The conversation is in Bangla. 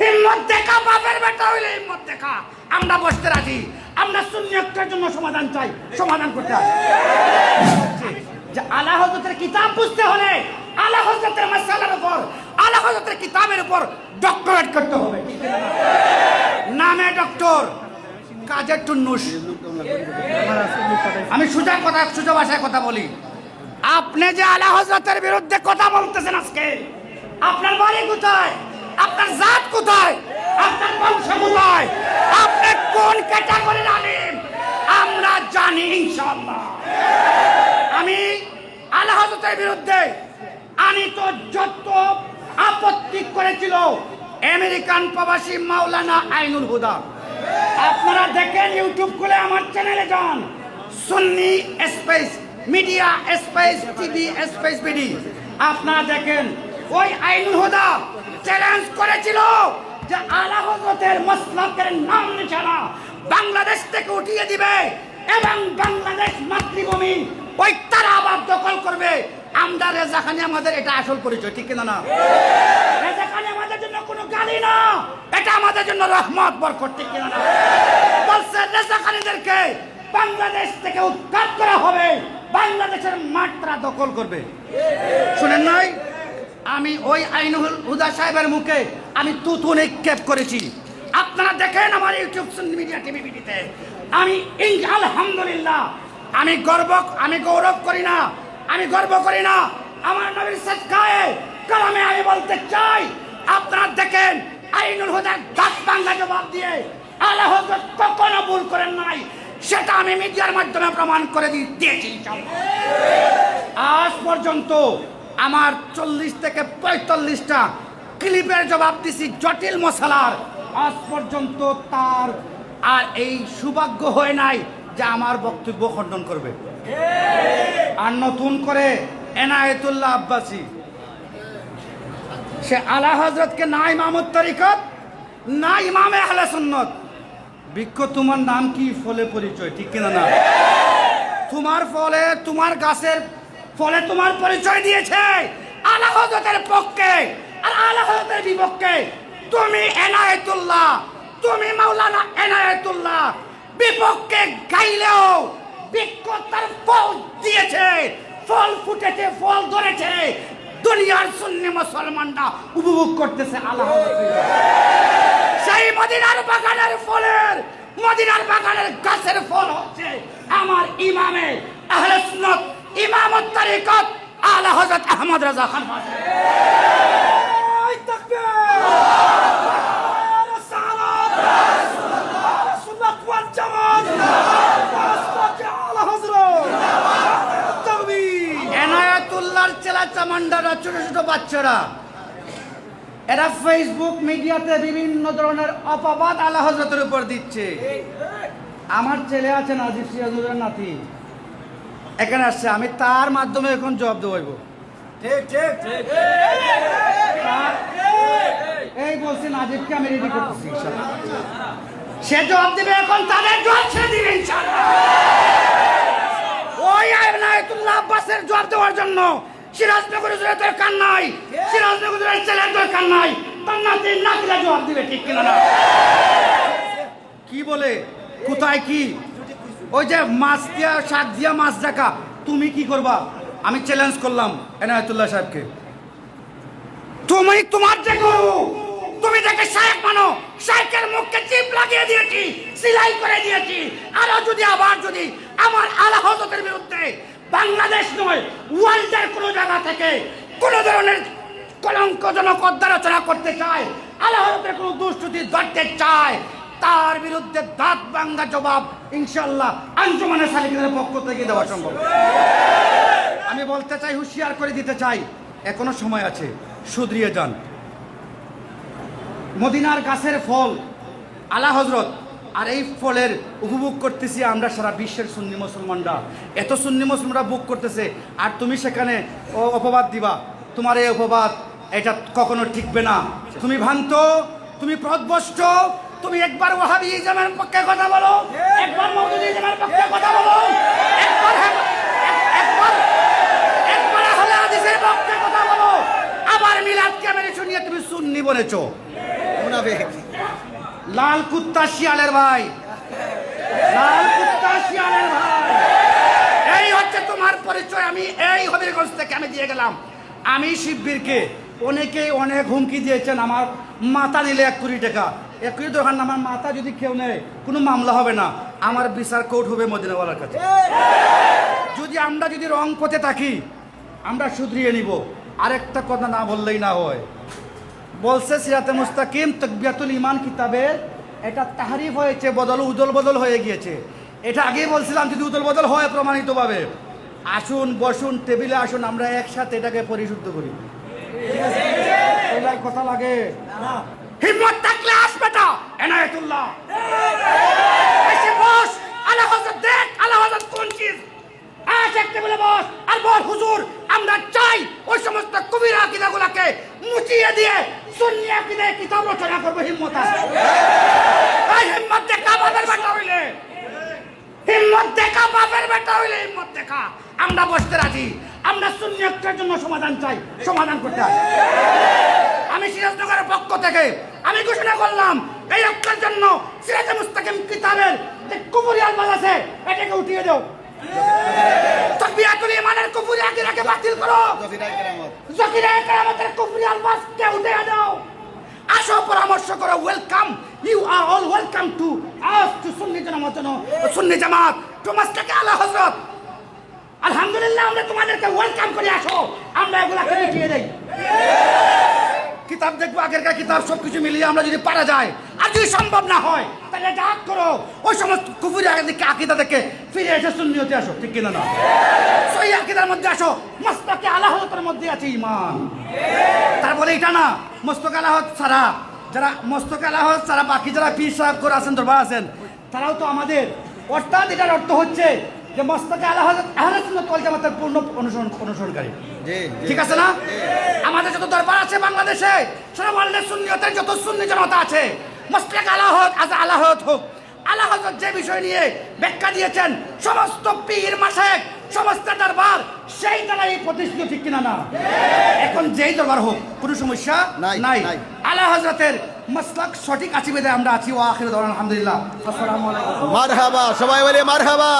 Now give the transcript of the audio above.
হিম্মত দেখা, বাপের বেটা হইলে হিম্মত দেখা। আমরা বসতে রাজি। আমরা শূন্য একটার জন্য সমাধান চাই। সমাধান করতে হবে যে কিতাব বুঝতে হলে আলা হজরতের মাসালার উপর, আলা হজরতের কিতাবের উপর ডক্টরেট করতে হবে? নামে ডক্টর কাজের টুন্নুস আমি সোজা কথা, সোজা ভাষায় কথা বলি। আপনি যে আলা হজরতের বিরুদ্ধে কথা বলতেছেন আজকে, আপনার বাড়ি কোথায়? আপনার জাত কোথায়? আপনার বংশ কোথায়? আপনি কোন ক্যাটাগরির আলিম? আমরা জানি ইনশাআল্লাহ। আমি আলা হজরতের বিরুদ্ধে তো যত আপত্তি করেছিল আমেরিকান প্রবাসী মাওলানা আইনুল হুদা। আপনারা দেখেন ইউটিউব খুলে আমার চ্যানেলে যান। Sunni space, media space, TV space, BD. আপনারা দেখেন ওই আইনুল হুদা চ্যালেঞ্জ করেছিল যে আলা হজরতের মসলাকের নাম নিশানা বাংলাদেশ থেকে উঠিয়ে দিবে এবং বাংলাদেশ মাতৃভূমি ওই তারা আবার দখল করবে। আমরা রেজাখানি আমাদের এটা আসল পরিচয়, ঠিক কিনা না? রেজাখানি আমাদের জন্য কোনো গালি না, এটা আমাদের জন্য রহমত, বরকত, ঠিক কিনা না? বলছে রেজাখানিদেরকে বাংলাদেশ থেকে উৎখাত করা হবে, বাংলাদেশের মাত্রা দখল করবে। শুনেন নাই? আমি ওই আইনুল হুদা সাহেবের মুখে আমি তুতু নিক্ষেপ করেছি। আপনারা দেখেন আমার ইউটিউব মিডিয়া টিভি আমি ইন- আলহামদুলিল্লাহ। আমি গর্ব আমি গৌরব করি না। আমি গর্ব করি না। আমার নবীর সৎকায়ে কালামে আমি বলতে চাই, আপনারা দেখেন আইনুল হুদার দাঁত বাংলা জবাব দিয়ে আল্লাহ হজরত কখনো ভুল করেন নাই। সেটা আমি মিডিয়ার মাধ্যমে প্রমাণ করে দিয়ে দিয়েছি আজ পর্যন্ত আমার চল্লিশ থেকে পঁয়তাল্লিশটা ক্লিপের জবাব দিছি জটিল মশালার। আজ পর্যন্ত তার আর এই সৌভাগ্য হয় নাই যে আমার বক্তব্য খণ্ডন করবে। আর নতুন করে এনায়েতুল্লাহ আব্বাসী, সে আলা হজরতকে না ইমামত তরিকত, না ইমামে আহলে সুন্নত। বৃক্ষ তোমার নাম কি? ফলে পরিচয়, ঠিক কিনা না? তোমার ফলে তোমার গাছের ফলে তোমার পরিচয় দিয়েছে। আলা হজরতের পক্ষে আর আলা হজরতের বিপক্ষে। তুমি এনায়েতুল্লাহ, তুমি মাওলানা এনায়েতুল্লাহ। বিপক্ষে গাইলেও বৃক্ষ ফল দিয়েছে, ফল ফুটেছে, ফল ধরেছে। দুনিয়ার সুন্নি মুসলমানরা উপভোগ করতেছে আল্লাহ সেই মদিনার বাগানের ফলের, মদিনার বাগানের গাছের ফল হচ্ছে আমার ইমামে তরিকত আলা হযরত আহমদ রাজা খান চামান্ডারা ছোট ছোট বাচ্চারা এরা ফেসবুক মিডিয়াতে বিভিন্ন ধরনের অপবাদ আলা হজরতের উপর দিচ্ছে। আমার ছেলে আছে নাজিব সিরাজুলের নাতি। এখানে আসছে আমি তার মাধ্যমে এখন জবাব দেবো তার- এই বলছি নাজিবকে আমি রেডি করতেছি সে জবাব দেবে এখন তাদের জবাব সে দিবে ইনশাআল্লাহ। ওই আয়নায়তুল্লাহ আব্বাসের জবাব দেওয়ার জন্য সিরাজনগর হুজুরের দরকার নাই সিরাজনগর হুজুরের ছেলের দরকার নাই তার নাতি নাতিরা জবাব দিবে ঠিক কিনা না? কি বলে? কোথায় কি? ওই যে মাছ দিয়া, শাক দিয়া মাছ দেখা। তুমি কি করবা? আমি চ্যালেঞ্জ করলাম এনায়তুল্লাহ সাহেবকে। তুমি তোমার যে গরু, তুমি দেখে শায়েক মানো, শায়েকের মুখকে চিপ লাগিয়ে দিয়েছি, সিলাই করে দিয়েছি। আরও যদি, আবার যদি, আমার আলা বিরুদ্ধে বাংলাদেশ নয়, ওয়ার্ল্ডের কোনো জায়গা থেকে কোনো ধরনের কলঙ্কজনক অধ্যালোচনা করতে চায়, আলা কোনো দুষ্কৃতি ধরতে চায়, তার বিরুদ্ধে দাঁত বাংলা জবাব ইনশাল্লাহ আঞ্জুমানের সালিকের পক্ষ থেকে দেওয়া সম্ভব। আমি বলতে চাই, হুঁশিয়ার করে দিতে চাই, এখনও সময় আছে শুধরিয়ে যান। মদিনার গাছের ফল, আলা হজরত আর এই ফলের উপভোগ করতেছি আমরা সারা বিশ্বের সুন্নি মুসলমানরা। এত সুন্নি মুসলমানরা বুক করতেছে, আর তুমি সেখানে অপবাদ দিবা। তোমার এই অপবাদ, এটা কখনো ঠিকবে না। তুমি ভ্রান্ত, তুমি প্রদবষ্ট তুমি একবার ওহাবি ইজামের পক্ষে কথা বলো। একবার মৌদুদি ইজামের পক্ষে কথা বলো। একবার একবার একবার আহলে হাদিসের পক্ষে কথা বলো। আবার মিলাদ ক্যামেরে নিয়ে তুমি সুন্নি বলেছ। লাল কুত্তা শিয়ালের ভাই। লাল কুত্তা শিয়ালের ভাই। এই হচ্ছে তোমার পরিচয়। আমি এই হবিরগঞ্জ থেকে আমি দিয়ে গেলাম। আমি শিববীরকে। অনেকেই অনেক হুমকি দিয়েছেন আমার মাথা নিলে এক কোটি টাকা। এক কোটি দোকান আমার মাথা যদি কেউ নেয়, কোনো মামলা হবে না। আমার বিচার কোর্ট হবে মদিনাওয়ালার কাছে। যদি আমরা যদি রং পথে থাকি, আমরা শুধরিয়ে নিব। আরেকটা কথা না বললেই না হয়। বলছে সিরাতে মুস্তাকিম তকবিয়াতুল ইমান কিতাবের এটা তাহারিফ হয়েছে, বদল, উদল বদল হয়ে গিয়েছে। এটা আগেই বলছিলাম, যদি উদল বদল হয় প্রমাণিতভাবে। আসুন, বসুন, টেবিলে আসুন, আমরা একসাথে এটাকে পরিশুদ্ধ করি। হিম্মত থাকলে আস বেটা এনায়েতুল্লাহ। বস আলা হযরত দেখ আলা হযরত কোন চিজ। আজ এক টেবিলে বস। আর বল, হুজুর, আমরা চাই ওই সমস্ত কবিরা কিতাবগুলোকে মুচিয়ে দিয়ে সুন্নি আকিদে কিতাব রচনা করব, হিম্মত আছে। এই হিম্মত দেখা বাপের বেটা হইলে। হিম্মত দেখা বাপের বেটা হইলে হিম্মত দেখা। আমরা বসতে রাজি। আমরা শূন্য জন্য সমাধান চাই, সমাধান করতে আমি সিরাজনগরের পক্ষ থেকে আমি ঘোষণা করলাম, এই রক্ষার জন্য সিরাজ মুস্তাকিম কিতাবের যে কুপুরি আলবাজ আছে, এটাকে উঠিয়ে দাও। কুপুরি আকিরাকে বাতিল আসো, পরামর্শ করো welcome you all welcome to আলা আলহামদুলিল্লাহ আমরা তোমাদেরকে ওয়েলকাম করে আসো। আমরা এগুলাকে মিটিয়ে দেই। কিতাব দেখব আগেরকার কিতাব সব কিছু মিলিয়ে আমরা যদি পারা যায় আর যদি সম্ভব না হয় তাহলে ডাক করো। ওই সমস্ত কুফুরি আগে দিকে আকিদা থেকে ফিরে এসে সুন্নিয়তে আসো ঠিক কিনা না? সই আকিদার মধ্যে আসো মস্তকে আলাহতের মধ্যে আছে ইমান তার বলে এটা না মস্তক আলাহত ছাড়া যারা মস্তক আলাহত ছাড়া বাকি যারা পীর সাহেব করে আছেন দরবার আছেন তারাও তো আমাদের। অর্থাৎ এটার অর্থ হচ্ছে যে মস্তকে আহলে সুন্নাত ওয়াল জামাতের পূর্ণ অনুসরণ অনুসরণকারী। ঠিক আছে না? আমাদের যত দরবার আছে বাংলাদেশে সারা ওয়ার্ল্ডে সুন্নিয়তের যত সুন্নি জনতা আছে মস্তক আলাহত আজ আলাহত হোক আলাহত যে বিষয় নিয়ে ব্যাখ্যা দিয়েছেন সমস্ত পীর মাসেক সমস্ত দরবার সেই দ্বারা এই প্রতিষ্ঠিত ঠিক কিনা না? এখন যেই দরবার হোক কোনো সমস্যা নাই। আলা হজরতের মাসলাক সঠিক আছি বেদে আমরা আছি ও আখির দৌড়ান আলহামদুলিল্লাহ। আসসালামু আলাইকুম। মারহাবা সবাই বলে মারহাবা।